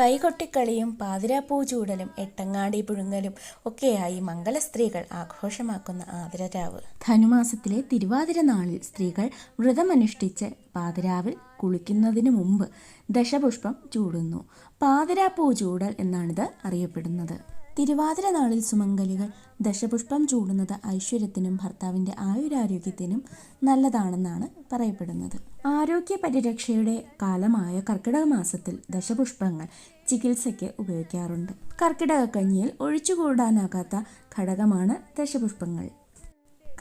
കൈകൊട്ടിക്കളിയും പാതിരാപ്പൂ ചൂടലും എട്ടങ്ങാടി പുഴുങ്ങലും ഒക്കെയായി മംഗലസ്ത്രീകൾ ആഘോഷമാക്കുന്ന ആതിരരാവ്. ധനുമാസത്തിലെ തിരുവാതിര നാളിൽ സ്ത്രീകൾ വ്രതമനുഷ്ഠിച്ച് പാതിരാവിൽ കുളിക്കുന്നതിന് മുമ്പ് ദശപുഷ്പം ചൂടുന്നു. പാതിരാപ്പൂ ചൂടൽ എന്നാണിത് അറിയപ്പെടുന്നത്. തിരുവാതിര നാളിൽ സുമംഗലികൾ ദശപുഷ്പം ചൂടുന്നത് ഐശ്വര്യത്തിനും ഭർത്താവിന്റെ ആയുരാരോഗ്യത്തിനും നല്ലതാണെന്നാണ് പറയപ്പെടുന്നത്. ആരോഗ്യ പരിരക്ഷയുടെ കാലമായ കർക്കിടക മാസത്തിൽ ദശപുഷ്പങ്ങൾ ചികിത്സയ്ക്ക് ഉപയോഗിക്കാറുണ്ട്. കർക്കിടക കഞ്ഞിയിൽ ഒഴിച്ചുകൂടാനാകാത്ത ഘടകമാണ് ദശപുഷ്പങ്ങൾ.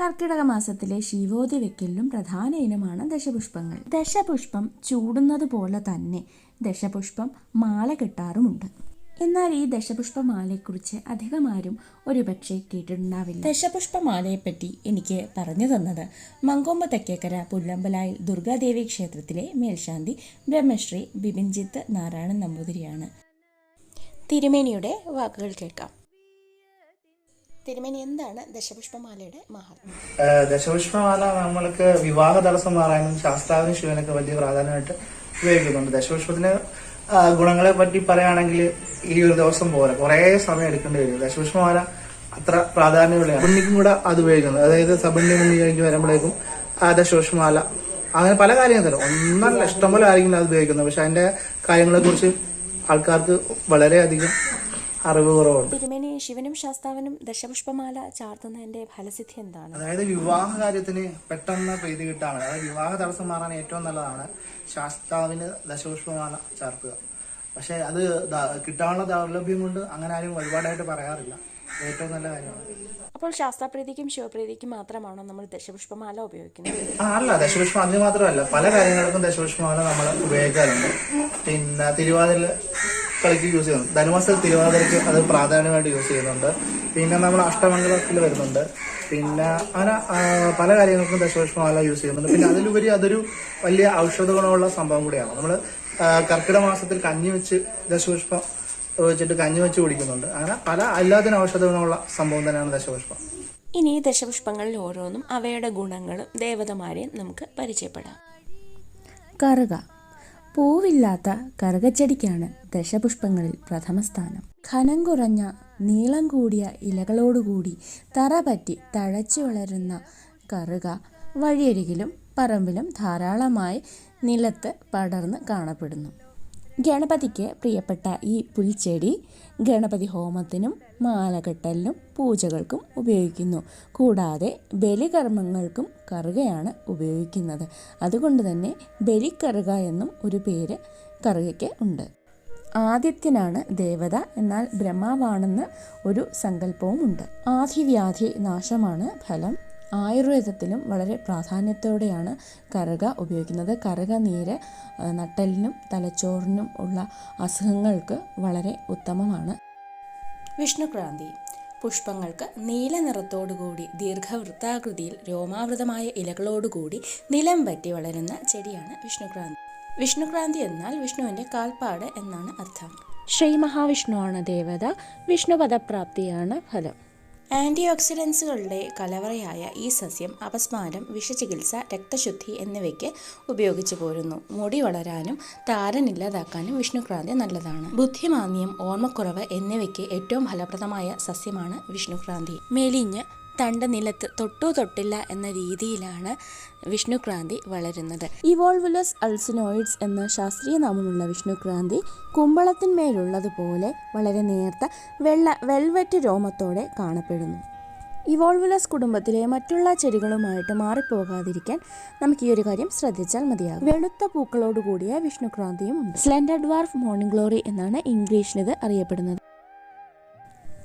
കർക്കിടക മാസത്തിലെ ശിവോതി വെക്കലിലും പ്രധാന ഇനമാണ് ദശപുഷ്പങ്ങൾ. ദശപുഷ്പം ചൂടുന്നത് പോലെ തന്നെ ദശപുഷ്പം മാല കെട്ടാറുമുണ്ട്. എന്നാൽ ഈ ദശപുഷ്പമാലയെക്കുറിച്ച് അധികം ആരും ഒരുപക്ഷെ കേട്ടിട്ടുണ്ടാവില്ല. ദശപുഷ്പമാലയെപ്പറ്റി എനിക്ക് പറഞ്ഞു തന്നത് മങ്കൊമ്പ് തെക്കേക്കര പുല്ലമ്പലായിൽ ദുർഗാദേവി ക്ഷേത്രത്തിലെ മേൽശാന്തി ബ്രഹ്മശ്രീ ബിപിൻജിത്ത് നാരായണൻ നമ്പൂതിരിയാണ്. തിരുമേനിയുടെ വാക്കുകൾ കേൾക്കാം. തിരുമേനി എന്താണ് ദശപുഷ്പമാലയുടെ മഹാത്മ്യം ദശപുഷ്പമാല നമ്മൾക്ക് വിവാഹ തടസ്സം മാറാനും ശാസ്ത്രാവിനും ശിവനൊക്കെ വലിയ പ്രാധാന്യമായിട്ട് ഉപയോഗിക്കുന്നുണ്ട്. ദശപുഷ്പത്തിന് ഗുണങ്ങളെ പറ്റി പറയുകയാണെങ്കിൽ ഈ ഒരു ദിവസം പോലെ കുറെ സമയം എടുക്കേണ്ടി വരും. ദശപുഷ്പമാല അത്ര പ്രാധാന്യമുള്ളതാണ് ഉണ്ണിക്കും കൂടെ അത് ഉപയോഗിക്കുന്നത് അതായത് സബണ്ണി ഉണ്ണി കഴിഞ്ഞ് വരുമ്പോഴേക്കും ആ ദശപുഷ്പമാല അങ്ങനെ പല കാര്യങ്ങൾ തരും. ഒന്നല്ല ഇഷ്ടംപോലെ ആരെങ്കിലും അത് ഉപയോഗിക്കുന്നത്. പക്ഷെ അതിന്റെ കാര്യങ്ങളെ കുറിച്ച് ആൾക്കാർക്ക് വളരെയധികം അറിവ് കുറവുണ്ട്. തിരുമേനി ശിവനും ശാസ്താവിനും ദശപുഷ്പമാല ചാർത്തുന്നതിന്റെ ഫലസിദ്ധി എന്താണ്? അതായത് വിവാഹ കാര്യത്തിന് പെട്ടെന്ന് പ്രീതി കിട്ടാണ്. അതായത് വിവാഹ തടസ്സം മാറാൻ ഏറ്റവും നല്ലതാണ് ശാസ്താവിന് ദശപുഷ്പമാല ചാർത്തുക. പക്ഷെ അത് കിട്ടാനുള്ള ദൗർലഭ്യം കൊണ്ട് അങ്ങനെ ആരും ഒരുപാടായിട്ട് പറയാറില്ല. ഏറ്റവും നല്ല കാര്യമാണ്. അപ്പോൾ ശാസ്ത്രപ്രീതിക്കും ശിവപ്രീതിക്കും മാത്രമാണോ നമ്മൾ ദശപുഷ്പമാല ഉപയോഗിക്കുന്നത്? ആ അല്ല ദശപുഷ്പം അതിന് മാത്രമല്ല. പല കാര്യങ്ങൾക്കും ദശപുഷ്പമാല നമ്മൾ ഉപയോഗിക്കാറുണ്ട്. പിന്നെ തിരുവാതിര കളിക്ക് യൂസ് ചെയ്യുന്നുണ്ട്. ധനുമാസത്തിൽ തിരുവാതിരയ്ക്ക് അത് പ്രാധാന്യമായിട്ട് യൂസ് ചെയ്യുന്നുണ്ട്. പിന്നെ നമ്മൾ അഷ്ടമംഗലത്തിൽ വരുന്നുണ്ട്. പിന്നെ അങ്ങനെ പല കാര്യങ്ങൾക്കും ദശപുഷ്പമാല യൂസ് ചെയ്യുന്നുണ്ട്. പിന്നെ അതിലുപരി അതൊരു വലിയ ഔഷധ ഗുണമുള്ള സംഭവം കൂടിയാണ്. നമ്മൾ കർക്കിടക മാസത്തിൽ കഞ്ഞി വെച്ച് ദശപുഷ്പം വെച്ചിട്ട് കഞ്ഞി വെച്ച് കുടിക്കുന്നുണ്ട്. അങ്ങനെ പല എല്ലാത്തിനും ഔഷധ ഗുണമുള്ള സംഭവം തന്നെയാണ് ദശപുഷ്പം. ഇനി ദശപുഷ്പങ്ങളിൽ ഓരോന്നും അവയുടെ ഗുണങ്ങളും ദേവതമാരെയും നമുക്ക് പരിചയപ്പെടാം. കറുക. പൂവില്ലാത്ത കറുകച്ചെടിക്കാണ് ദശപുഷ്പങ്ങളിൽ പ്രഥമ സ്ഥാനം ഖനം കുറഞ്ഞ നീളം കൂടിയ ഇലകളോടുകൂടി തറ പറ്റി തഴച്ചു വളരുന്ന കറുക വഴിയരികിലും പറമ്പിലും ധാരാളമായി നിലത്ത് പടർന്ന് കാണപ്പെടുന്നു. ഗണപതിക്ക് പ്രിയപ്പെട്ട ഈ പുൽച്ചെടി ഗണപതി ഹോമത്തിനും മാലകെട്ടലിനും പൂജകൾക്കും ഉപയോഗിക്കുന്നു. കൂടാതെ ബലികർമ്മങ്ങൾക്കും കറുകയാണ് ഉപയോഗിക്കുന്നത്. അതുകൊണ്ട് തന്നെ ബലിക്കറുക എന്നും ഒരു പേര് കറുകയ്ക്ക് ഉണ്ട്. ആദിത്യനാണ് ദേവത എന്നാൽ ബ്രഹ്മാവാണെന്ന് ഒരു സങ്കല്പവും ഉണ്ട് ആധിവ്യാധി നാശമാണ് ഫലം. ആയുർവേദത്തിലും വളരെ പ്രാധാന്യത്തോടെയാണ് കറുക ഉപയോഗിക്കുന്നത്. കറുക നീര് നട്ടലിനും തലച്ചോറിനും ഉള്ള അസുഖങ്ങൾക്ക് വളരെ ഉത്തമമാണ്. വിഷ്ണുക്രാന്തി. പുഷ്പങ്ങൾക്ക് നീല നിറത്തോടുകൂടി ദീർഘവൃത്താകൃതിയിൽ രോമാവൃതമായ ഇലകളോടുകൂടി നിലം പറ്റി വളരുന്ന ചെടിയാണ് വിഷ്ണുക്രാന്തി. വിഷ്ണുക്രാന്തി എന്നാൽ വിഷ്ണുവിന്റെ കാൽപ്പാട് എന്നാണ് അർത്ഥം. ശ്രീ മഹാവിഷ്ണുവാണ് ദേവത. വിഷ്ണുപദപ്രാപ്തിയാണ് ഫലം. ആന്റി ഓക്സിഡൻസുകളുടെ കലവറയായ ഈ സസ്യം അപസ്മാരം വിഷചികിത്സ രക്തശുദ്ധി എന്നിവയ്ക്ക് ഉപയോഗിച്ചു പോരുന്നു. മുടി വളരാനും താരൻ ഇല്ലാതാക്കാനും വിഷ്ണുക്രാന്തി നല്ലതാണ്. ബുദ്ധിമാന്യം ഓർമ്മക്കുറവ് എന്നിവയ്ക്ക് ഏറ്റവും ഫലപ്രദമായ സസ്യമാണ് വിഷ്ണുക്രാന്തി. മെലിഞ്ഞ് തണ്ട് നിലത്ത് തൊട്ടു തൊട്ടില്ല എന്ന രീതിയിലാണ് വിഷ്ണുക്രാന്തി വളരുന്നത്. ഇവോൾവുലസ് അൾസിനോയിഡ്സ് എന്ന ശാസ്ത്രീയ നാമമുള്ള വിഷ്ണുക്രാന്തി കുമ്പളത്തിന്മേലുള്ളതുപോലെ വളരെ നേർത്ത വെള്ള വെൽവെറ്റ് രോമത്തോടെ കാണപ്പെടുന്നു. ഇവോൾവുലസ് കുടുംബത്തിലെ മറ്റുള്ള ചെടികളുമായിട്ട് മാറിപ്പോകാതിരിക്കാൻ നമുക്ക് ഈ ഒരു കാര്യം ശ്രദ്ധിച്ചാൽ മതിയാകും. വെളുത്ത പൂക്കളോടുകൂടിയ വിഷ്ണുക്രാന്തിയും ഉണ്ട്. സ്ലെൻഡർ ഡ്വാർഫ് മോർണിംഗ് ഗ്ലോറി എന്നാണ് ഇംഗ്ലീഷിൽ ഇത് അറിയപ്പെടുന്നത്.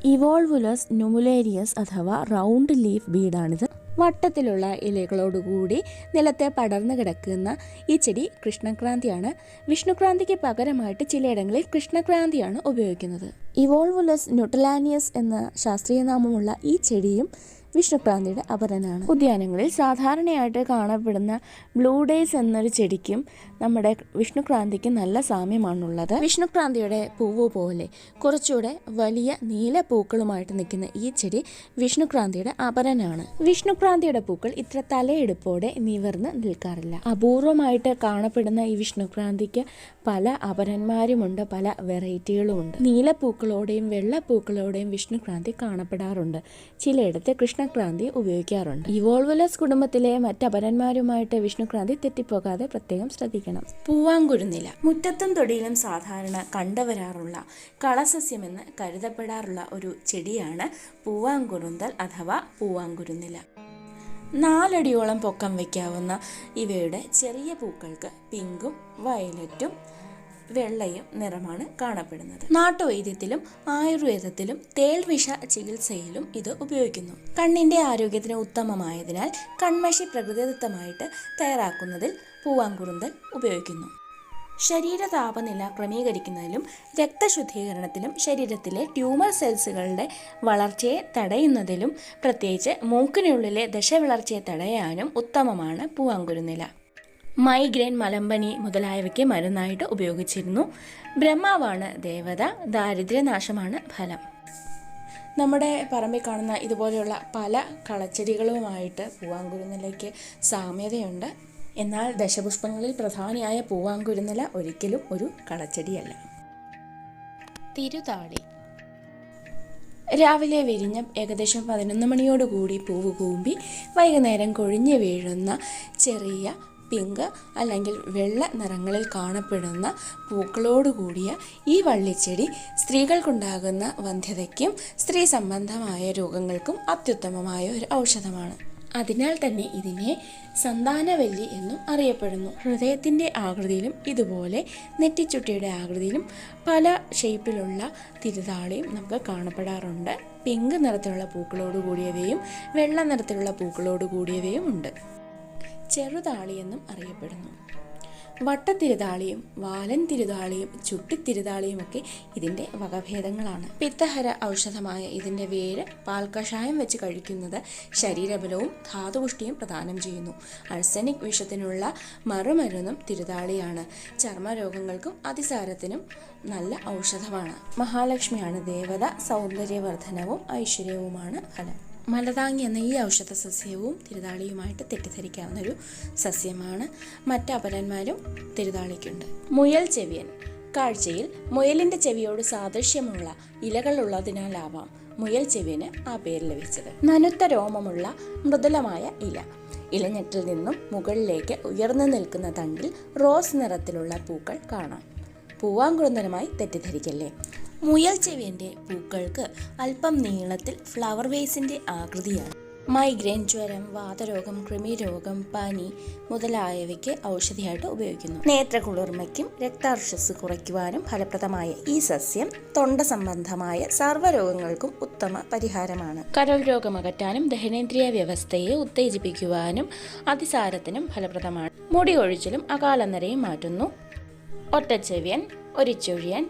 ഇവോൾവുലസ് നുമുലേരിയസ് അഥവാ റൗണ്ട് ലീഫ് ബീഡാണിത് വട്ടത്തിലുള്ള ഇലകളോടുകൂടി നിലത്തെ പടർന്നു കിടക്കുന്ന ഈ ചെടി കൃഷ്ണക്രാന്തിയാണ്. വിഷ്ണുക്രാന്തിക്ക് പകരമായിട്ട് ചിലയിടങ്ങളിൽ കൃഷ്ണക്രാന്തിയാണ് ഉപയോഗിക്കുന്നത്. ഇവോൾവുലസ് ന്യൂട്ടലാനിയസ് എന്ന ശാസ്ത്രീയ നാമമുള്ള ഈ ചെടിയും വിഷ്ണുക്രാന്തിയുടെ അപരനാണ്. ഉദ്യാനങ്ങളിൽ സാധാരണയായിട്ട് കാണപ്പെടുന്ന ബ്ലൂ ഡേയ്സ് എന്നൊരു ചെടിക്കും നമ്മുടെ വിഷ്ണുക്രാന്തിക്ക് നല്ല സാമ്യമാണുള്ളത്. വിഷ്ണുക്രാന്തിയുടെ പൂവ് പോലെ കുറച്ചുകൂടെ വലിയ നീല പൂക്കളുമായിട്ട് നിൽക്കുന്ന ഈ ചെടി വിഷ്ണുക്രാന്തിയുടെ അപരനാണ്. വിഷ്ണുക്രാന്തിയുടെ പൂക്കൾ ഇത്ര തലയെടുപ്പോടെ നിവർന്ന് നിൽക്കാറില്ല. അപൂർവമായിട്ട് കാണപ്പെടുന്ന ഈ വിഷ്ണുക്രാന്തിക്ക് പല അപരന്മാരുമുണ്ട് പല വെറൈറ്റികളുമുണ്ട്. നീലപ്പൂക്കളോടെയും വെള്ളപ്പൂക്കളോടെയും വിഷ്ണുക്രാന്തി കാണപ്പെടാറുണ്ട്. ചിലയിടത്ത് കൃഷ്ണക്രാന്തി ഉപയോഗിക്കാറുണ്ട്. ഇവോൾവലസ് കുടുംബത്തിലെ മറ്റപരന്മാരുമായിട്ട് വിഷ്ണുക്രാന്തി തെറ്റിപ്പോകാതെ പ്രത്യേകം ശ്രദ്ധിക്കണം. പൂവാങ്കുരുന്നില. മുറ്റത്തും തൊടിയിലും സാധാരണ കണ്ടുവരാറുള്ള കളസസ്യമെന്ന് കരുതപ്പെടാറുള്ള ഒരു ചെടിയാണ് പൂവാങ്കുരുന്തൽ അഥവാ പൂവാങ്കുരുന്നില. നാലടിയോളം പൊക്കം വയ്ക്കാവുന്ന ഇവയുടെ ചെറിയ പൂക്കൾക്ക് പിങ്കും വയലറ്റും വെള്ളയും നിറമാണ് കാണപ്പെടുന്നത്. നാട്ടുവൈദ്യത്തിലും ആയുർവേദത്തിലും തേൾവിഷ ചികിത്സയിലും ഇത് ഉപയോഗിക്കുന്നു. കണ്ണിന്റെ ആരോഗ്യത്തിന് ഉത്തമമായതിനാൽ കൺമഷി പ്രകൃതിദത്തമായിട്ട് തയ്യാറാക്കുന്നതിൽ പൂവാങ്കുറുന്തൽ ഉപയോഗിക്കുന്നു. ശരീര താപനില ക്രമീകരിക്കുന്നതിലും രക്തശുദ്ധീകരണത്തിലും ശരീരത്തിലെ ട്യൂമർ സെൽസുകളുടെ വളർച്ചയെ തടയുന്നതിലും പ്രത്യേകിച്ച് മൂക്കിനുള്ളിലെ ദശവളർച്ചയെ തടയാനും ഉത്തമമാണ് പൂവാങ്കുരുന്നില. മൈഗ്രെയിൻ മലമ്പനി മുതലായവയ്ക്ക് മരുന്നായിട്ട് ഉപയോഗിച്ചിരുന്നു. ബ്രഹ്മാവാണ് ദേവത ദാരിദ്ര്യനാശമാണ് ഫലം. നമ്മുടെ പറമ്പിൽ കാണുന്ന ഇതുപോലെയുള്ള പല കളച്ചെടികളുമായിട്ട് പൂവാങ്കുരുന്നിലയ്ക്ക് സാമ്യതയുണ്ട്. എന്നാൽ ദശപുഷ്പങ്ങളിൽ പ്രധാനിയായ പൂവാങ്കുരുന്നില ഒരിക്കലും ഒരു കളച്ചെടിയല്ല. തിരുതാളി. രാവിലെ വിരിഞ്ഞ ഏകദേശം പതിനൊന്ന് മണിയോടുകൂടി പൂവ് കൂമ്പി വൈകുന്നേരം കൊഴിഞ്ഞു വീഴുന്ന ചെറിയ പിങ്ക് അല്ലെങ്കിൽ വെള്ള നിറങ്ങളിൽ കാണപ്പെടുന്ന പൂക്കളോടുകൂടിയ ഈ വള്ളിച്ചെടി സ്ത്രീകൾക്കുണ്ടാകുന്ന വന്ധ്യതയ്ക്കും സ്ത്രീ സംബന്ധമായ രോഗങ്ങൾക്കും അത്യുത്തമമായ ഒരു ഔഷധമാണ്. അതിനാൽ തന്നെ ഇതിനെ സന്താനവല്ലി എന്നും അറിയപ്പെടുന്നു. ഹൃദയത്തിന്റെ ആകൃതിയിലും ഇതുപോലെ നെറ്റിച്ചുട്ടിയുടെ ആകൃതിയിലും പല ഷേപ്പിലുള്ള തിരുതാളിയും നമുക്ക് കാണപ്പെടാറുണ്ട്. പിങ്ക് നിറത്തിലുള്ള പൂക്കളോട് കൂടിയവയും വെള്ള നിറത്തിലുള്ള പൂക്കളോട് കൂടിയവയും ഉണ്ട്. ചെറുതാളി എന്നും അറിയപ്പെടുന്നു. വട്ടത്തിരുതാളിയും വാലൻ തിരുതാളിയും ചുട്ടിത്തിരുതാളിയും ഒക്കെ ഇതിന്റെ വകഭേദങ്ങളാണ്. പിത്തഹര ഔഷധമായ ഇതിന്റെ വേര് പാൽക്കഷായം വെച്ച് കഴിക്കുന്നത് ശരീരബലവും ധാതുപുഷ്ടിയും പ്രദാനം ചെയ്യുന്നു. അൾസനിക് വിഷത്തിനുള്ള മറുമരുന്നും തിരുതാളിയാണ്. ചർമ്മരോഗങ്ങൾക്കും അതിസാരത്തിനും നല്ല ഔഷധമാണ്. മഹാലക്ഷ്മിയാണ് ദേവത സൗന്ദര്യവർദ്ധനവും ഐശ്വര്യവുമാണ് ഫലം. മലതാങ്ങി എന്ന ഈ ഔഷധ സസ്യവും തിരുതാളിയുമായിട്ട് തെറ്റിദ്ധരിക്കാവുന്ന ഒരു സസ്യമാണ്. മറ്റ് അപരന്മാരും തിരുതാളിക്കുണ്ട്. മുയൽ ചെവിയൻ. കാഴ്ചയിൽ മുയലിന്റെ ചെവിയോട് സാദൃശ്യമുള്ള ഇലകളുള്ളതിനാലാവാം മുയൽ ചെവിയന് ആ പേര് ലഭിച്ചത്. നനുത്ത രോമമുള്ള മൃദുലമായ ഇല. ഇലഞ്ഞെട്ടിൽ നിന്നും മുകളിലേക്ക് ഉയർന്നു നിൽക്കുന്ന തണ്ടിൽ റോസ് നിറത്തിലുള്ള പൂക്കൾ കാണാം. പൂവാങ്കുറുന്തനുമായി തെറ്റിദ്ധരിക്കല്ലേ? മുയൽ ചെവിയന്റെ പൂക്കൾക്ക് അല്പം നീളത്തിൽ ഫ്ലവർ വേസിന്റെ ആകൃതിയാണ്. മൈഗ്രെയിൻ ജ്വരം വാതരോഗം കൃമിരോഗം പനി മുതലായവയ്ക്ക് ഔഷധിയായിട്ട് ഉപയോഗിക്കുന്നു. നേത്രകുളിർമയ്ക്കും രക്താർഷസ് കുറയ്ക്കുവാനും ഫലപ്രദമായ ഈ സസ്യം തൊണ്ട സംബന്ധമായ സർവരോഗങ്ങൾക്കും ഉത്തമ പരിഹാരമാണ്. കരൾ രോഗം അകറ്റാനും ദഹനേന്ദ്രിയ വ്യവസ്ഥയെ ഉത്തേജിപ്പിക്കുവാനും അതിസാരത്തിനും ഫലപ്രദമാണ്. മുടി ഒഴിച്ചിലും അകാലനരയും മാറ്റുന്നു. ഒറ്റച്ചെവിയൻ ഒരിച്ചൊഴിയൻ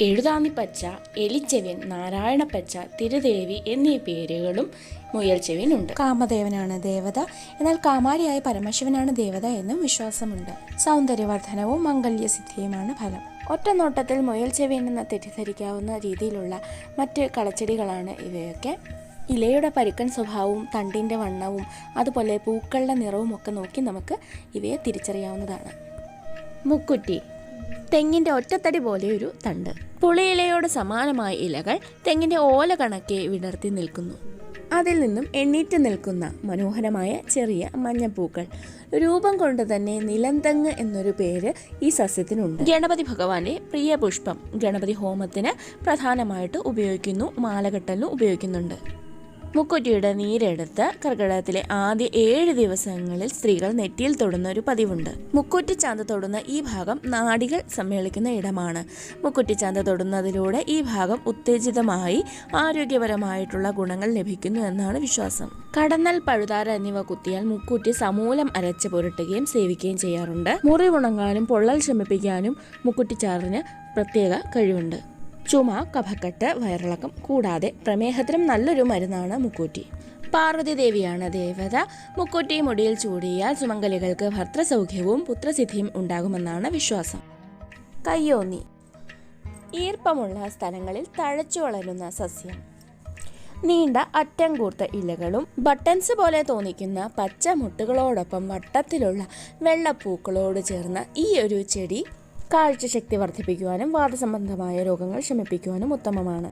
എഴുതാന്നിപ്പച്ച എലിച്ചെവിയൻ നാരായണപ്പച്ച തിരുദേവി എന്നീ പേരുകളും മുയൽ ചെവിയനുണ്ട് കാമദേവനാണ് ദേവത. എന്നാൽ കാമാരിയായ പരമശിവനാണ് ദേവത എന്നും വിശ്വാസമുണ്ട്. സൗന്ദര്യവർദ്ധനവും മംഗല്യസിദ്ധിയുമാണ് ഫലം. ഒറ്റ നോട്ടത്തിൽ മുയൽ ചെവിൻ എന്ന് തെറ്റിദ്ധരിക്കാവുന്ന രീതിയിലുള്ള മറ്റ് കളച്ചെടികളാണ് ഇവയൊക്കെ. ഇലയുടെ പരുക്കൻ സ്വഭാവവും തണ്ടിന്റെ വണ്ണവും അതുപോലെ പൂക്കളുടെ നിറവും ഒക്കെ നോക്കി നമുക്ക് ഇവയെ തിരിച്ചറിയാവുന്നതാണ്. മുക്കുറ്റി തെങ്ങിന്റെ ഒറ്റത്തടി പോലെ ഒരു തണ്ട്. പുളിയിലയോട് സമാനമായ ഇലകൾ തെങ്ങിന്റെ ഓല കണക്കെ വിടർത്തി നിൽക്കുന്നു. അതിൽ നിന്നും എണ്ണീറ്റ് നിൽക്കുന്ന മനോഹരമായ ചെറിയ മഞ്ഞപ്പൂക്കൾ. രൂപം കൊണ്ട് തന്നെ നിലന്തങ്ങ് എന്നൊരു പേര് ഈ സസ്യത്തിനുണ്ട്. ഗണപതി ഭഗവാന്റെ പ്രിയ പുഷ്പം ഗണപതി ഹോമത്തിന് പ്രധാനമായിട്ട് ഉപയോഗിക്കുന്നു മാലകെട്ടലിനും ഉപയോഗിക്കുന്നുണ്ട്. മുക്കുറ്റിയുടെ നീരെടുത്ത് കർക്കിടകത്തിലെ ആദ്യ ഏഴ് ദിവസങ്ങളിൽ സ്ത്രീകൾ നെറ്റിയിൽ തൊടുന്ന ഒരു പതിവുണ്ട്. മുക്കുറ്റി ചാന്ത് തൊടുന്ന ഈ ഭാഗം നാടികൾ സമ്മേളിക്കുന്ന ഇടമാണ്. മുക്കുറ്റി ചാന്ത് തൊടുന്നതിലൂടെ ഈ ഭാഗം ഉത്തേജിതമായി ആരോഗ്യപരമായിട്ടുള്ള ഗുണങ്ങൾ ലഭിക്കുന്നു എന്നാണ് വിശ്വാസം. കടന്നൽ പഴുതാര എന്നിവ കുത്തിയാൽ മുക്കുറ്റി സമൂലം അരച്ച് പുരട്ടുകയും സേവിക്കുകയും ചെയ്യാറുണ്ട്. മുറിവുണങ്ങാനും പൊള്ളൽ ശമിപ്പിക്കാനും മുക്കുറ്റിച്ചാറിന് പ്രത്യേക കഴിവുണ്ട്. ചുമ കഫക്കെട്ട് വയറിളക്കം കൂടാതെ പ്രമേഹത്തിനും നല്ലൊരു മരുന്നാണ് മുക്കൂറ്റി. പാർവതി ദേവിയാണ് ദേവത. മുക്കൂറ്റി മുടിയിൽ ചൂടിയാൽ സുമംഗലികൾക്ക് ഭർത്തൃസൗഖ്യവും പുത്രസിദ്ധിയും ഉണ്ടാകുമെന്നാണ് വിശ്വാസം. കയ്യോന്നി. ഈർപ്പമുള്ള സ്ഥലങ്ങളിൽ തഴച്ചു വളരുന്ന സസ്യം. നീണ്ട അറ്റം കൂർത്ത ഇലകളും ബട്ടൻസ് പോലെ തോന്നിക്കുന്ന പച്ച മുട്ടുകളോടൊപ്പം വട്ടത്തിലുള്ള വെള്ളപ്പൂക്കളോട് ചേർന്ന ഈ ഒരു ചെടി കാഴ്ചശക്തി വർദ്ധിപ്പിക്കുവാനും വാദസംബന്ധമായ രോഗങ്ങൾ ശമിപ്പിക്കുവാനും ഉത്തമമാണ്.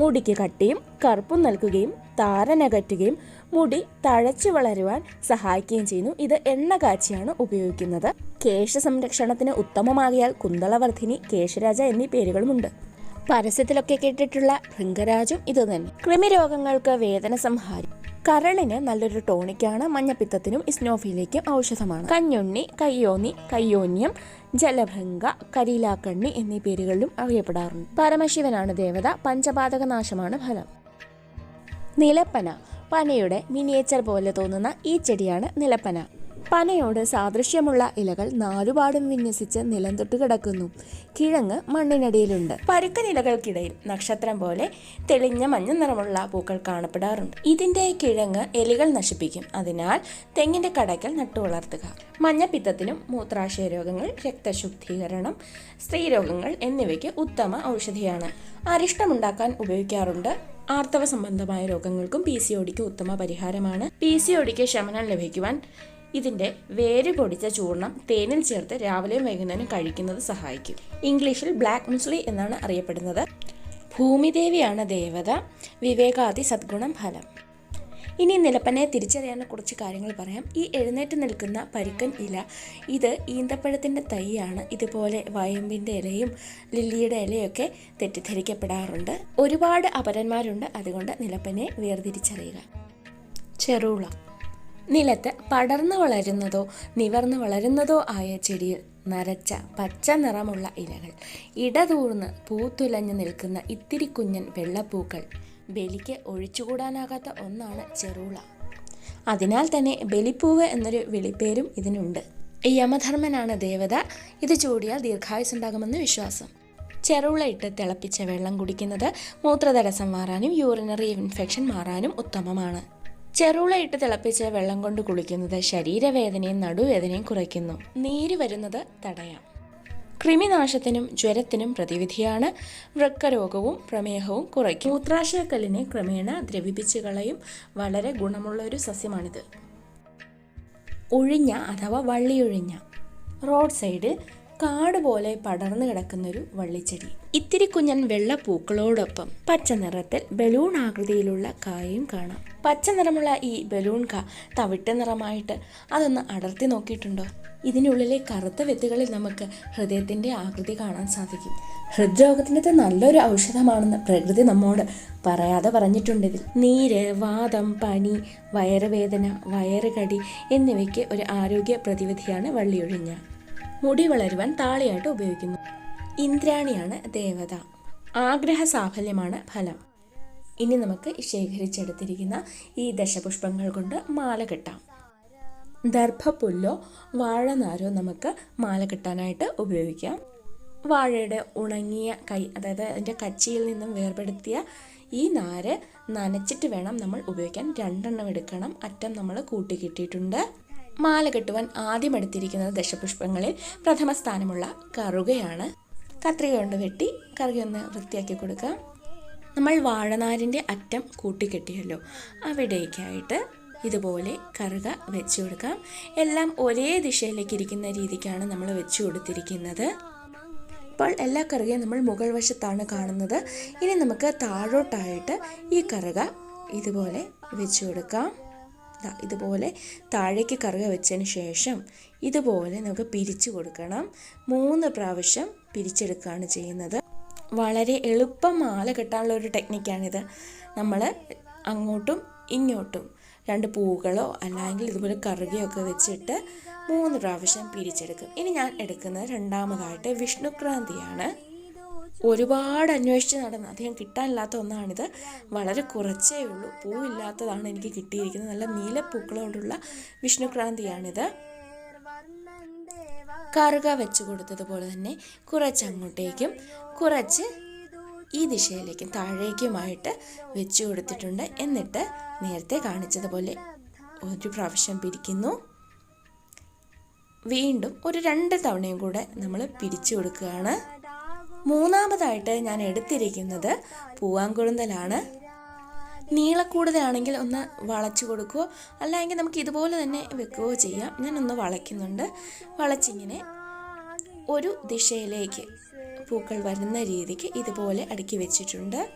മുടിക്ക് കട്ടിയും കറുപ്പും നൽകുകയും താരനകറ്റുകയും മുടി തഴച്ചു വളരുവാൻ സഹായിക്കുകയും ചെയ്യുന്നു. ഇത് എണ്ണ കാച്ചിയാണ് ഉപയോഗിക്കുന്നത്. കേശ സംരക്ഷണത്തിന് ഉത്തമമാകിയാൽ കുന്തളവർദ്ധിനി കേശരാജ എന്നീ പേരുകളുമുണ്ട്. പരസ്യത്തിലൊക്കെ കേട്ടിട്ടുള്ള ഭൃംഗരാജും ഇത് തന്നെ കൃമിരോഗങ്ങൾക്ക് വേദന സംഹാരി കരളിന് നല്ലൊരു ടോണിക്കാണ് മഞ്ഞപ്പിത്തത്തിനും ഇസ്നോഫിലേക്കും ഔഷധമാണ്. കഞ്ഞുണ്ണി കയ്യോന്നി കയ്യോന്യം ജലഭംഗ കരിലാക്കണ്ണി എന്നീ പേരുകളിലും അറിയപ്പെടാറുണ്ട്. പരമശിവനാണ് ദേവത പഞ്ചപാതകനാശമാണ് ഫലം. നിലപ്പന പനയുടെ മിനിയേച്ചർ പോലെ തോന്നുന്ന ഈ ചെടിയാണ് നിലപ്പന. പനയോട് സാദൃശ്യമുള്ള ഇലകൾ നാലുപാടും വിന്യസിച്ച് നിലംതൊട്ട് കിടക്കുന്നു. കിഴങ്ങ് മണ്ണിനടിയിലുണ്ട്. പരുക്കൻ ഇലകൾക്കിടയിൽ നക്ഷത്രം പോലെ തെളിഞ്ഞ മഞ്ഞ നിറമുള്ള പൂക്കൾ കാണപ്പെടാറുണ്ട്. ഇതിന്റെ കിഴങ്ങ് എലികൾ നശിപ്പിക്കും. അതിനാൽ തെങ്ങിന്റെ കടയ്ക്കൽ നട്ടു വളർത്തുക. മഞ്ഞപ്പിത്തത്തിനും മൂത്രാശയ രോഗങ്ങൾ രക്തശുദ്ധീകരണം സ്ത്രീരോഗങ്ങൾ എന്നിവയ്ക്ക് ഉത്തമ ഔഷധിയാണ്. അരിഷ്ടമുണ്ടാക്കാൻ ഉപയോഗിക്കാറുണ്ട്. ആർത്തവ സംബന്ധമായ രോഗങ്ങൾക്കും പി സി ഒടിക്ക് ഉത്തമ പരിഹാരമാണ്. പി സി ഒടിക്ക് ശമനം ലഭിക്കുവാൻ ഇതിന്റെ വേര് പൊടിച്ച ചൂർണം തേനിൽ ചേർത്ത് രാവിലെയും വൈകുന്നേരം കഴിക്കുന്നത് സഹായിക്കും. ഇംഗ്ലീഷിൽ ബ്ലാക്ക് മുസ്ലി എന്നാണ് അറിയപ്പെടുന്നത്. ഭൂമിദേവിയാണ് ദേവത വിവേകാദി സദ്ഗുണം ഫലം. ഇനി നിലപ്പനെ തിരിച്ചറിയാൻ കുറച്ച് കാര്യങ്ങൾ പറയാം. ഈ എഴുന്നേറ്റ് നിൽക്കുന്ന പരുക്കൻ ഇല ഇത് ഈന്തപ്പഴത്തിന്റെ തൈയാണ്. ഇതുപോലെ വയമ്പിന്റെ ഇലയും ലില്ലിയുടെ ഇലയൊക്കെ തെറ്റിദ്ധരിക്കപ്പെടാറുണ്ട്. ഒരുപാട് അപരന്മാരുണ്ട്. അതുകൊണ്ട് നിലപ്പനെ വേർതിരിച്ചറിയുക. ചെറുള. നിലത്ത് പടർന്നു വളരുന്നതോ നിവർന്നു വളരുന്നതോ ആയ ചെടിയിൽ നരച്ച പച്ച നിറമുള്ള ഇലകൾ. ഇടതൂർന്ന് പൂത്തുലഞ്ഞു നിൽക്കുന്ന ഇത്തിരി കുഞ്ഞൻ വെള്ളപ്പൂക്കൾ ബലിക്ക് ഒഴിച്ചുകൂടാനാകാത്ത ഒന്നാണ് ചെറുള. അതിനാൽ തന്നെ ബലിപ്പൂവ് എന്നൊരു വിളിപ്പേരും ഇതിനുണ്ട്. യമധർമ്മനാണ് ദേവത. ഇത് ചൂടിയാൽ ദീർഘായുസുണ്ടാകുമെന്ന് വിശ്വാസം. ചെറുള ഇട്ട് തിളപ്പിച്ച വെള്ളം കുടിക്കുന്നത് മൂത്രതടസ്സം മാറാനും യൂറിനറി ഇൻഫെക്ഷൻ മാറാനും ഉത്തമമാണ്. ചെറുള ഇട്ട് തിളപ്പിച്ച വെള്ളം കൊണ്ട് കുളിക്കുന്നത് ശരീരവേദനയും നടുവേദനയും കുറയ്ക്കുന്നു. നീര് വരുന്നത് തടയാം. കൃമിനാശത്തിനും ജ്വരത്തിനും പ്രതിവിധിയാണ്. വൃക്കരോഗവും പ്രമേഹവും കുറയ്ക്കും. മൂത്രാശയക്കല്ലിനെ ക്രമേണ ദ്രവിപ്പിച്ച് കളയും. വളരെ ഗുണമുള്ള ഒരു സസ്യമാണിത്. ഉഴിഞ്ഞ അഥവാ വള്ളിയൊഴിഞ്ഞ. റോഡ് സൈഡിൽ കാട് പോലെ പടർന്നു കിടക്കുന്നൊരു വള്ളിച്ചെടി. ഇത്തിരി കുഞ്ഞൻ വെള്ള പൂക്കളോടൊപ്പം പച്ച നിറത്തിൽ ബലൂൺ ആകൃതിയിലുള്ള കായയും കാണാം. പച്ച നിറമുള്ള ഈ ബലൂൺ കാ തവിട്ട് നിറമായിട്ട് അതൊന്ന് അടർത്തി നോക്കിയിട്ടുണ്ടോ? ഇതിനുള്ളിലെ കറുത്ത വ്യക്തികളിൽ നമുക്ക് ഹൃദയത്തിന്റെ ആകൃതി കാണാൻ സാധിക്കും. ഹൃദ്രോഗത്തിന്റെ നല്ലൊരു ഔഷധമാണെന്ന് പ്രകൃതി നമ്മോട് പറയാതെ പറഞ്ഞിട്ടുണ്ട് ഇതിൽ നീര് വാദം പനി വയറുവേദന വയറുകടി എന്നിവയ്ക്ക് ഒരു ആരോഗ്യ പ്രതിവിധിയാണ് വള്ളിയൊഴിഞ്ഞ. മുടി വളരുവാൻ താളിയായിട്ട് ഉപയോഗിക്കുന്നു. ഇന്ദ്രാണിയാണ് ദേവത. ആഗ്രഹ സാഫല്യമാണ് ഫലം. ഇനി നമുക്ക് ശേഖരിച്ചെടുത്തിരിക്കുന്ന ഈ ദശപുഷ്പങ്ങൾ കൊണ്ട് മാല കെട്ടാം. ദർഭപ്പുല്ലോ വാഴനാരോ നമുക്ക് മാല കെട്ടാനായിട്ട് ഉപയോഗിക്കാം. വാഴയുടെ ഉണങ്ങിയ കൈ അതായത് അതിന്റെ കച്ചിയിൽ നിന്നും വേർപെടുത്തിയ ഈ നാര് നനച്ചിട്ട് വേണം നമ്മൾ ഉപയോഗിക്കാൻ. രണ്ടെണ്ണം എടുക്കണം. അറ്റം നമ്മൾ കൂട്ടി കൂട്ടിക്കിട്ടിയിട്ടുണ്ട് മാല കെട്ടുവാൻ ആദ്യം എടുത്തിരിക്കുന്നത് ദശപുഷ്പങ്ങളിൽ പ്രഥമ സ്ഥാനമുള്ള കറുകയാണ്. കത്രിക കൊണ്ട് വെട്ടി കറുക ഒന്ന് വൃത്തിയാക്കി കൊടുക്കാം. നമ്മൾ വാഴനാരിന്റെ അറ്റം കൂട്ടിക്കെട്ടിയല്ലോ. അവിടേക്കായിട്ട് ഇതുപോലെ കറുക വെച്ച് കൊടുക്കാം. എല്ലാം ഒരേ ദിശയിലേക്ക് ഇരിക്കുന്ന രീതിക്കാണ് നമ്മൾ വെച്ചു കൊടുത്തിരിക്കുന്നത്. ഇപ്പോൾ എല്ലാ കറുകയും നമ്മൾ മുകൾ വശത്താണ് കാണുന്നത്. ഇനി നമുക്ക് താഴോട്ടായിട്ട് ഈ കറുക ഇതുപോലെ വെച്ചു കൊടുക്കാം. ഇതുപോലെ താഴേക്ക് കറുക വെച്ചതിന് ശേഷം ഇതുപോലെ നമുക്ക് പിരിച്ചു കൊടുക്കണം. മൂന്ന് പ്രാവശ്യം പിരിച്ചെടുക്കുകയാണ് ചെയ്യുന്നത്. വളരെ എളുപ്പം മാല കെട്ടാനുള്ള ഒരു ടെക്നിക്കാണിത്. നമ്മൾ അങ്ങോട്ടും ഇങ്ങോട്ടും രണ്ട് പൂക്കളോ അല്ലെങ്കിൽ ഇതുപോലെ കറുകയോ ഒക്കെ വെച്ചിട്ട് മൂന്ന് പ്രാവശ്യം പിരിച്ചെടുക്കും. ഇനി ഞാൻ എടുക്കുന്നത് രണ്ടാമതായിട്ട് വിഷ്ണുക്രാന്തിയാണ്. ഒരുപാട് അന്വേഷിച്ച് നടന്ന് അധികം കിട്ടാനില്ലാത്ത ഒന്നാണിത്. വളരെ കുറച്ചേ ഉള്ളൂ. പൂവില്ലാത്തതാണ് എനിക്ക് കിട്ടിയിരിക്കുന്നത്. നല്ല നീലപ്പൂക്കളോടുള്ള വിഷ്ണുക്രാന്തിയാണിത്. കറുക വെച്ച് കൊടുത്തതുപോലെ തന്നെ കുറച്ച് അങ്ങോട്ടേക്കും കുറച്ച് ഈ ദിശയിലേക്കും താഴേക്കുമായിട്ട് വെച്ച് കൊടുത്തിട്ടുണ്ട്. എന്നിട്ട് നേരത്തെ കാണിച്ചതുപോലെ ഒരു പ്രാവശ്യം പിരിക്കുന്നു വീണ്ടും ഒരു രണ്ട് തവണയും കൂടെ നമ്മൾ പിരിച്ചു കൊടുക്കുകയാണ്. മൂന്നാമതായിട്ട് ഞാൻ എടുത്തിരിക്കുന്നത് പൂവാങ്കുഴുന്തലാണ്. നീളക്കൂടുതലാണെങ്കിൽ ഒന്ന് വളച്ചു കൊടുക്കുകയോ അല്ലെങ്കിൽ നമുക്ക് ഇതുപോലെ തന്നെ വെക്കുകയോ ചെയ്യാം. ഞാനൊന്ന് വളയ്ക്കുന്നുണ്ട്. വളച്ചിങ്ങനെ ഒരു ദിശയിലേക്ക് പൂക്കൾ വരുന്ന രീതിക്ക് ഇതുപോലെ അടുക്കി വെച്ചിട്ടുണ്ട്.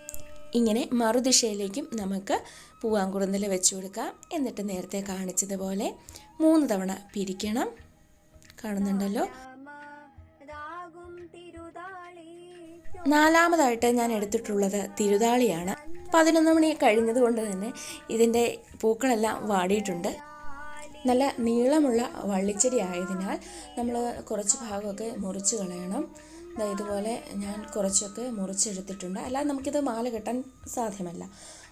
ഇങ്ങനെ മറുദിശയിലേക്കും നമുക്ക് പൂവാങ്കുറുന്തൽ വെച്ച് കൊടുക്കാം. എന്നിട്ട് നേരത്തെ കാണിച്ചതുപോലെ മൂന്ന് തവണ പിരിക്കണം. കാണുന്നുണ്ടല്ലോ? നാലാമതായിട്ട് ഞാൻ എടുത്തിട്ടുള്ളത് തിരുതാളിയാണ്. പതിനൊന്ന് മണി കഴിഞ്ഞത് കൊണ്ട് തന്നെ ഇതിന്റെ പൂക്കളെല്ലാം വാടിയിട്ടുണ്ട്. നല്ല നീളമുള്ള വള്ളിച്ചെടി ആയതിനാൽ നമ്മൾ കുറച്ച് ഭാഗമൊക്കെ മുറിച്ച് കളയണം. ഇതുപോലെ ഞാൻ കുറച്ചൊക്കെ മുറിച്ചെടുത്തിട്ടുണ്ട്. അല്ലാതെ നമുക്കിത് മാല കെട്ടാൻ സാധ്യമല്ല.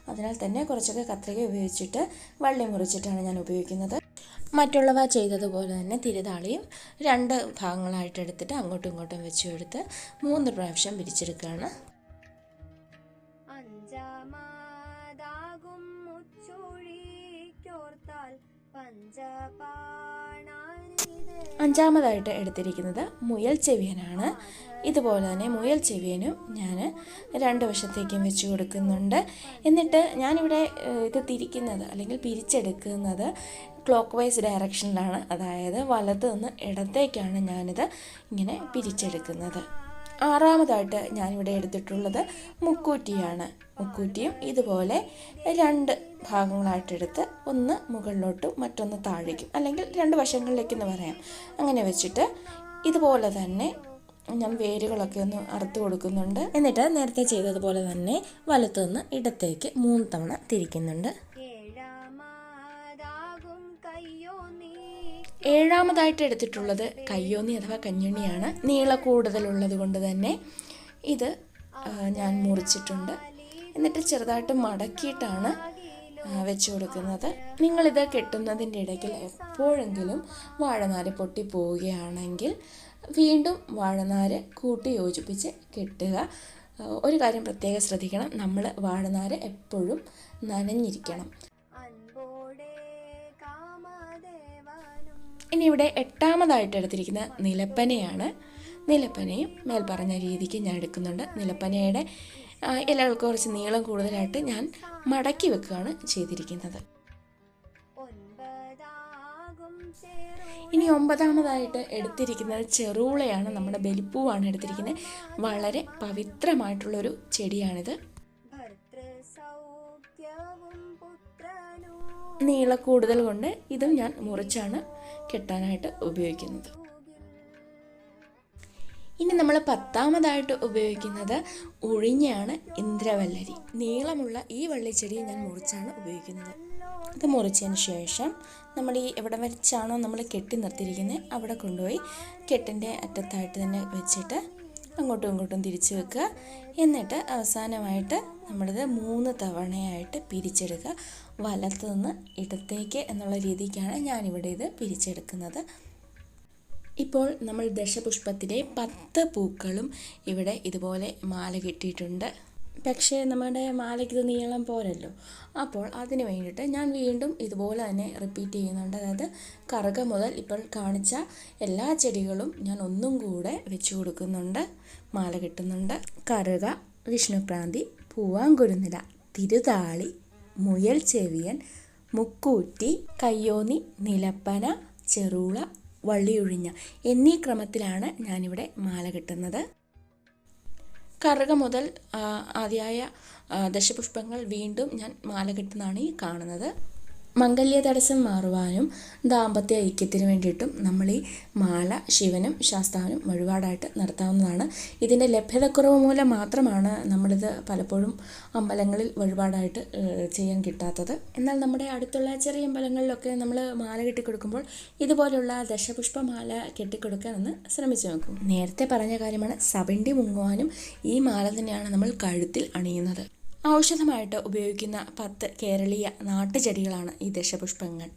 അതിനാൽ തന്നെ കുറച്ചൊക്കെ കത്രിക ഉപയോഗിച്ചിട്ട് വള്ളി മുറിച്ചിട്ടാണ് ഞാൻ ഉപയോഗിക്കുന്നത്. മറ്റുള്ളവ ചെയ്തതുപോലെ തന്നെ തിരുതാളിയും രണ്ട് ഭാഗങ്ങളായിട്ട് എടുത്തിട്ട് അങ്ങോട്ടും ഇങ്ങോട്ടും വെച്ചു എടുത്ത് മൂന്ന് പ്രാവശ്യം പിരിച്ചെടുക്കുകയാണ്. അഞ്ചാമതായിട്ട് എടുത്തിരിക്കുന്നത് മുയൽ ചെവിയനാണ്. ഇതുപോലെ തന്നെ മുയൽ ചെവിയനും ഞാൻ രണ്ട് വശത്തേക്കും വെച്ച് കൊടുക്കുന്നുണ്ട് എന്നിട്ട് ഞാനിവിടെ ഇത് തിരിക്കുന്നത് അല്ലെങ്കിൽ പിരിച്ചെടുക്കുന്നത് ക്ലോക്ക് വൈസ് ഡയറക്ഷനിലാണ് അതായത് വലത്ത് നിന്ന് ഇടത്തേക്കാണ് ഞാനിത് ഇങ്ങനെ പിരിച്ചെടുക്കുന്നത്. ആറാമതായിട്ട് ഞാനിവിടെ എടുത്തിട്ടുള്ളത് മുക്കൂറ്റിയാണ്. മുക്കൂറ്റിയും ഇതുപോലെ രണ്ട് ഭാഗങ്ങളായിട്ടെടുത്ത് ഒന്ന് മുകളിലോട്ടും മറ്റൊന്ന് താഴേക്കും. അല്ലെങ്കിൽ രണ്ട് വശങ്ങളിലേക്കെന്ന് പറയാം. അങ്ങനെ വെച്ചിട്ട് ഇതുപോലെ തന്നെ ഞാൻ വേരുകളൊക്കെ ഒന്ന് അറുത്ത് കൊടുക്കുന്നുണ്ട്. എന്നിട്ട് നേരത്തെ ചെയ്തതുപോലെ തന്നെ വലത്തുനിന്ന് ഇടത്തേക്ക് മൂന്ന് തവണ തിരിക്കുന്നുണ്ട്. ഏഴാമതായിട്ട് എടുത്തിട്ടുള്ളത് കയ്യോന്നി അഥവാ കഞ്ഞുണ്ണിയാണ്. നീള കൂടുതലുള്ളത് കൊണ്ട് തന്നെ ഇത് ഞാൻ മുറിച്ചിട്ടുണ്ട്. എന്നിട്ട് ചെറുതായിട്ട് മടക്കിയിട്ടാണ് വെച്ച് കൊടുക്കുന്നത്. നിങ്ങളിത് കെട്ടുന്നതിന്റെ ഇടയ്ക്കിൽ എപ്പോഴെങ്കിലും വാഴനാര് പൊട്ടി പോവുകയാണെങ്കിൽ വീണ്ടും വാഴനാര് കൂട്ടി യോജിപ്പിച്ച് കെട്ടുക. ഒരു കാര്യം പ്രത്യേകം ശ്രദ്ധിക്കണം. നമ്മൾ വാഴനാര് എപ്പോഴും നനഞ്ഞിരിക്കണം. ഇനി ഇവിടെ എട്ടാമതായിട്ട് എടുത്തിരിക്കുന്ന നിലപ്പനയാണ്. നിലപ്പനയും മേൽപ്പറഞ്ഞ രീതിക്ക് ഞാൻ എടുക്കുന്നുണ്ട്. നിലപ്പനയുടെ ഇലകൾക്ക് കുറച്ച് നീളം കൂടുതലായിട്ട് ഞാൻ മടക്കി വെക്കുകയാണ് ചെയ്തിരിക്കുന്നത്. ഇനി ഒമ്പതാമതായിട്ട് എടുത്തിരിക്കുന്നത് ചെറുളയാണ്. നമ്മുടെ ബലിപ്പൂവാണ് എടുത്തിരിക്കുന്നത്. വളരെ പവിത്രമായിട്ടുള്ളൊരു ചെടിയാണിത്. നീള കൂടുതൽ കൊണ്ട് ഇതും ഞാൻ മുറിച്ചാണ് കെട്ടാനായിട്ട് ഉപയോഗിക്കുന്നത്. ഇനി നമ്മൾ പത്താമതായിട്ട് ഉപയോഗിക്കുന്നത് ഉഴിഞ്ഞാണ് ഇന്ദ്രവല്ലരി. നീളമുള്ള ഈ വള്ളിച്ചെടി ഞാൻ മുറിച്ചാണ് ഉപയോഗിക്കുന്നത്. ഇത് മുറിച്ചതിന് ശേഷം നമ്മൾ ഈ എവിടെ വെച്ചാണോ നമ്മൾ കെട്ടി നിർത്തിയിരിക്കുന്നത് അവിടെ കൊണ്ടുപോയി കെട്ടിന്റെ അറ്റത്തായിട്ട് തന്നെ വെച്ചിട്ട് അങ്ങോട്ടും ഇങ്ങോട്ടും തിരിച്ചു വെക്കുക. എന്നിട്ട് അവസാനമായിട്ട് നമ്മളിത് മൂന്ന് തവണയായിട്ട് പിരിച്ചെടുക്കുക. വലത്തുനിന്ന് ഇടത്തേക്ക് എന്നുള്ള രീതിക്കാണ് ഞാനിവിടെ ഇത് പിരിച്ചെടുക്കുന്നത്. ഇപ്പോൾ നമ്മൾ ദശപുഷ്പത്തിലെ പത്ത് പൂക്കളും ഇവിടെ ഇതുപോലെ മാല കെട്ടിയിട്ടുണ്ട്. പക്ഷേ നമ്മുടെ മാലയ്ക്ക് ഇത് നീളം പോരല്ലോ. അപ്പോൾ അതിന് വേണ്ടിയിട്ട് ഞാൻ വീണ്ടും ഇതുപോലെ തന്നെ റിപ്പീറ്റ് ചെയ്യുന്നുണ്ട്. അതായത് കറുക മുതൽ ഇപ്പോൾ കാണിച്ച എല്ലാ ചെടികളും ഞാൻ ഒന്നും കൂടെ വെച്ച് കൊടുക്കുന്നുണ്ട്. മാല കിട്ടുന്നുണ്ട്. കറുക വിഷ്ണുക്രാന്തി പൂവാങ്കുരുന്നില തിരുതാളി മുയൽ ചെവിയൻ മുക്കൂറ്റി കയ്യോന്നി നിലപ്പന ചെറുള വള്ളിയൊഴിഞ്ഞ എന്നീ ക്രമത്തിലാണ് ഞാനിവിടെ മാല കെട്ടുന്നത്. കറുക മുതൽ ആദ്യായ ദശപുഷ്പങ്ങൾ വീണ്ടും ഞാൻ മാല കെട്ടുന്നതാണ് ഈ കാണുന്നത്. മംഗല്യ തടസ്സം മാറുവാനും ദാമ്പത്യ ഐക്യത്തിന് വേണ്ടിയിട്ടും നമ്മൾ ഈ മാല ശിവനും ശാസ്താവിനും വഴിപാടായിട്ട് നടത്താവുന്നതാണ്. ഇതിന്റെ ലഭ്യതക്കുറവ് മൂലം മാത്രമാണ് നമ്മളിത് പലപ്പോഴും അമ്പലങ്ങളിൽ വഴിപാടായിട്ട് ചെയ്യാൻ കിട്ടാത്തത്. എന്നാൽ നമ്മുടെ അടുത്തുള്ള ചെറിയ അമ്പലങ്ങളിലൊക്കെ നമ്മൾ മാല കെട്ടിക്കൊടുക്കുമ്പോൾ ഇതുപോലുള്ള ദശപുഷ്പമാല കെട്ടിക്കൊടുക്കാനെന്ന് ശ്രമിച്ചു നോക്കും. നേരത്തെ പറഞ്ഞ കാര്യമാണ് സബിന്റെ മുങ്ങുവാനും ഈ മാല തന്നെയാണ് നമ്മൾ കഴുത്തിൽ അണിയുന്നത്. ഔഷധമായിട്ട് ഉപയോഗിക്കുന്ന പത്ത് കേരളീയ നാട്ടുചെടികളാണ് ഈ ദശപുഷ്പങ്ങൾ.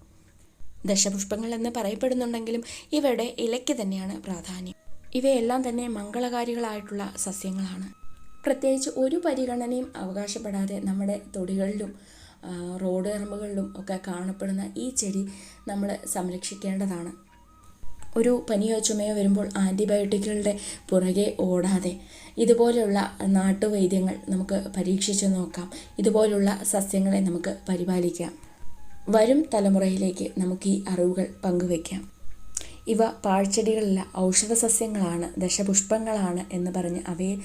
ദശപുഷ്പങ്ങൾ എന്ന് പറയപ്പെടുന്നുണ്ടെങ്കിലും ഇവയുടെ ഇലയ്ക്ക് തന്നെയാണ് പ്രാധാന്യം. ഇവയെല്ലാം തന്നെ മംഗളകാരികളായിട്ടുള്ള സസ്യങ്ങളാണ്. പ്രത്യേകിച്ച് ഒരു പരിഗണനയും അവകാശപ്പെടാതെ നമ്മുടെ തൊടികളിലും റോഡ് എറമ്പുകളിലും ഒക്കെ കാണപ്പെടുന്ന ഈ ചെടി നമ്മൾ സംരക്ഷിക്കേണ്ടതാണ്. ഒരു പനിയോ ചുമയോ വരുമ്പോൾ ആന്റിബയോട്ടിക്കുകളുടെ പുറകെ ഓടാതെ ഇതുപോലുള്ള നാട്ടുവൈദ്യങ്ങൾ നമുക്ക് പരീക്ഷിച്ച് നോക്കാം. ഇതുപോലുള്ള സസ്യങ്ങളെ നമുക്ക് പരിപാലിക്കാം. വരും തലമുറയിലേക്ക് നമുക്ക് ഈ അറിവുകൾ പങ്കുവയ്ക്കാം. ഇവ പാഴ്ചെടികളല്ല ഔഷധ സസ്യങ്ങളാണ് ദശപുഷ്പങ്ങളാണ് എന്ന് പറഞ്ഞ് അവയെ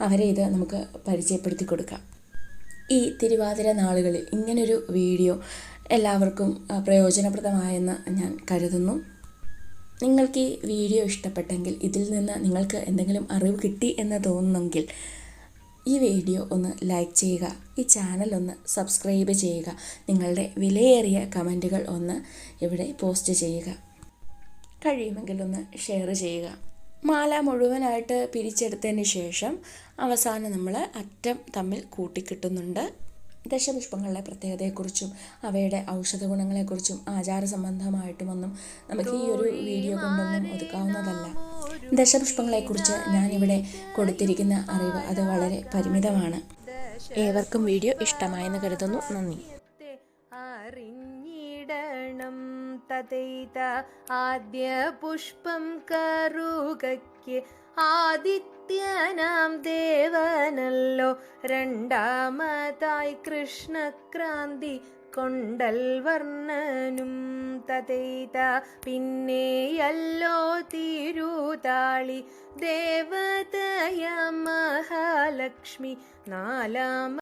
അവരെ ഇത് നമുക്ക് പരിചയപ്പെടുത്തി കൊടുക്കാം. ഈ തിരുവാതിര നാളുകളിൽ ഇങ്ങനൊരു വീഡിയോ എല്ലാവർക്കും പ്രയോജനപ്രദമായെന്ന് ഞാൻ കരുതുന്നു. നിങ്ങൾക്ക് ഈ വീഡിയോ ഇഷ്ടപ്പെട്ടെങ്കിൽ ഇതിൽ നിന്ന് നിങ്ങൾക്ക് എന്തെങ്കിലും അറിവ് കിട്ടി എന്ന് തോന്നുന്നെങ്കിൽ ഈ വീഡിയോ ഒന്ന് ലൈക്ക് ചെയ്യുക ഈ ചാനൽ ഒന്ന് സബ്സ്ക്രൈബ് ചെയ്യുക നിങ്ങളുടെ വിലയേറിയ കമന്റുകൾ ഒന്ന് ഇവിടെ പോസ്റ്റ് ചെയ്യുക കഴിയുമെങ്കിൽ ഒന്ന് ഷെയർ ചെയ്യുക. മാല മുഴുവനായിട്ട് പിരിച്ചെടുത്തതിന് ശേഷം അവസാനം നമ്മൾ അറ്റം തമ്മിൽ കൂട്ടിക്കിട്ടുന്നുണ്ട്. ദശപുഷ്പങ്ങളുടെ പ്രത്യേകതയെക്കുറിച്ചും അവയുടെ ഔഷധ ഗുണങ്ങളെക്കുറിച്ചും ആചാര സംബന്ധമായിട്ടുമൊന്നും നമുക്ക് ഈ ഒരു വീഡിയോ കൊണ്ടൊന്നും ഒതുക്കാവുന്നതല്ല. ദശപുഷ്പങ്ങളെക്കുറിച്ച് ഞാനിവിടെ കൊടുത്തിരിക്കുന്ന അറിവ് അത് വളരെ പരിമിതമാണ്. ഏവർക്കും വീഡിയോ ഇഷ്ടമായെന്ന് കരുതുന്നു. നന്ദി. അറിഞ്ഞിടണം തതൈത ആദ്യ പുഷ്പം കറുകയ്ക്ക് ആദിത്യനാം ദേവനല്ലോ. രണ്ടാമതായി കൃഷ്ണക്രാന്തി കൊണ്ടൽ വർണനും തതൈത. പിന്നെയല്ലോ തിരുതാളി ദേവതയ മഹാലക്ഷ്മി. നാലാം